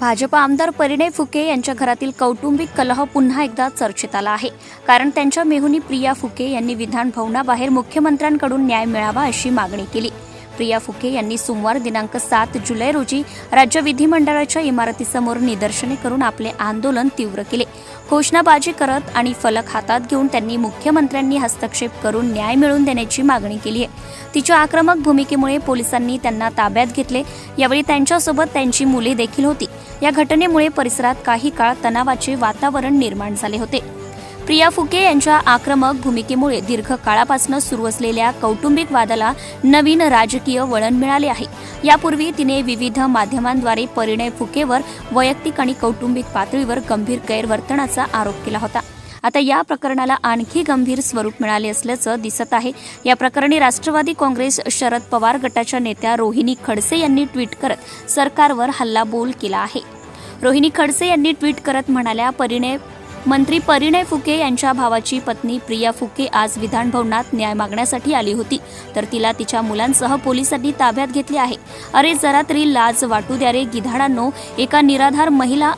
भाजप आमदार परिणय फुके यांच्या घरातील कौटुंबिक कलह पुन्हा एकदा चर्चेत आला आहे. कारण त्यांच्या मेहुनी प्रिया फुके यांनी विधान भवनाबाहेर मुख्यमंत्र्यांकडून न्याय मिळावा अशी मागणी केली. प्रिया फुके यांनी सोमवार दिनांक सात जुलै रोजी राज्य विधिमंडळाच्या इमारतीसमोर निदर्शने करून आपले आंदोलन तीव्र केले. घोषणाबाजी करत आणि फलक हातात घेऊन त्यांनी मुख्यमंत्र्यांनी हस्तक्षेप करून न्याय मिळवून देण्याची मागणी केली आहे. तिच्या आक्रमक भूमिकेमुळे पोलिसांनी त्यांना ताब्यात घेतले. यावेळी त्यांच्यासोबत त्यांची मुले देखील होती. या घटनेमुळे परिसरात काही काळ तणावाचे वातावरण निर्माण झाले होते. प्रिया फुके यांच्या आक्रमक भूमिकेमुळे दीर्घ काळापासून सुरू असलेल्या कौटुंबिक वादाला नवीन राजकीय वळण मिळाले आहे. यापूर्वी तिने विविध माध्यमांद्वारे परिणय फुकेवर वैयक्तिक आणि कौटुंबिक पातळीवर गंभीर गैरवर्तनाचा आरोप केला होता. आता या प्रकरणाला आणखी गंभीर स्वरूप मिळाले असल्याचं दिसत आहे. या प्रकरणी राष्ट्रवादी काँग्रेस शरद पवार गटाच्या नेत्या रोहिणी खडसे यांनी ट्विट करत सरकारवर हल्लाबोल केला आहे. रोहिणी खडसे यांनी ट्विट करत म्हणाल्या परिणय मंत्री परिणय फुके यांच्या भावाची पत्नी प्रिया फुके आज विधानभवनात न्याय मागण्यासाठी आली होती. तर तिला तिच्या मुलांसह पोलिसांनी ताब्यात घेतले आहे. अरे जरा तरी लाज वाटू द्या रे गिधाडांनो. एका निराधार महिला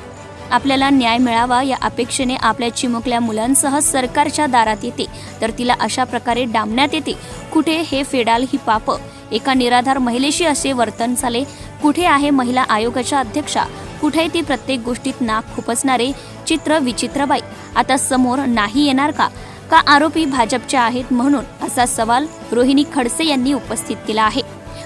आपल्याला न्याय मिळावा या अपेक्षेने आपल्या चिमुकल्या मुलांसह सरकारच्या दारात येते. तर तिला अशा प्रकारे डांबण्यात येते. कुठे हे फेडाल ही पाप? एका निराधार महिलेशी असे वर्तन झाले. कुठे आहे महिला आयोगाच्या अध्यक्षा? कुठे ती प्रत्येक गोष्टीत नाक खुपसणारे चित्र विचित्रबाई. आता समोर नाही येणार का? का आरोपी भाजपच्या आहेत म्हणून असा सवाल रोहिणी खडसे यांनी उपस्थित केला आहे.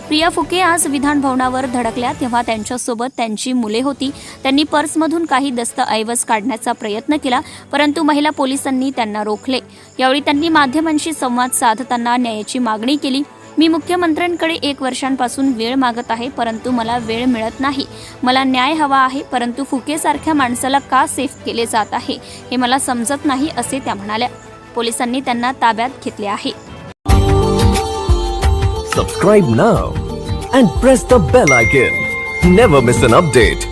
प्रिया फुके आज विधान भवनावर धडकल्या तेव्हा त्यांच्यासोबत त्यांची मुले होती. त्यांनी पर्समधून काही दस्तऐवज काढण्याचा प्रयत्न केला परंतु महिला पोलिसांनी त्यांना रोखले. यावेळी त्यांनी माध्यमांशी संवाद साधताना न्यायाची मागणी केली. मी मुख्यमंत्र्यांकडे एक वर्षांपासून वेळ मागत आहे परंतु मला वेळ मिळत नाही. मला न्याय हवा आहे परंतु फुकेसारख्या माणसाला का सेफ केले जात आहे हे मला समजत नाही असे त्या म्हणाल्या. पोलिसांनी त्यांना ताब्यात घेतले आहे. Subscribe now and press the bell icon never miss an update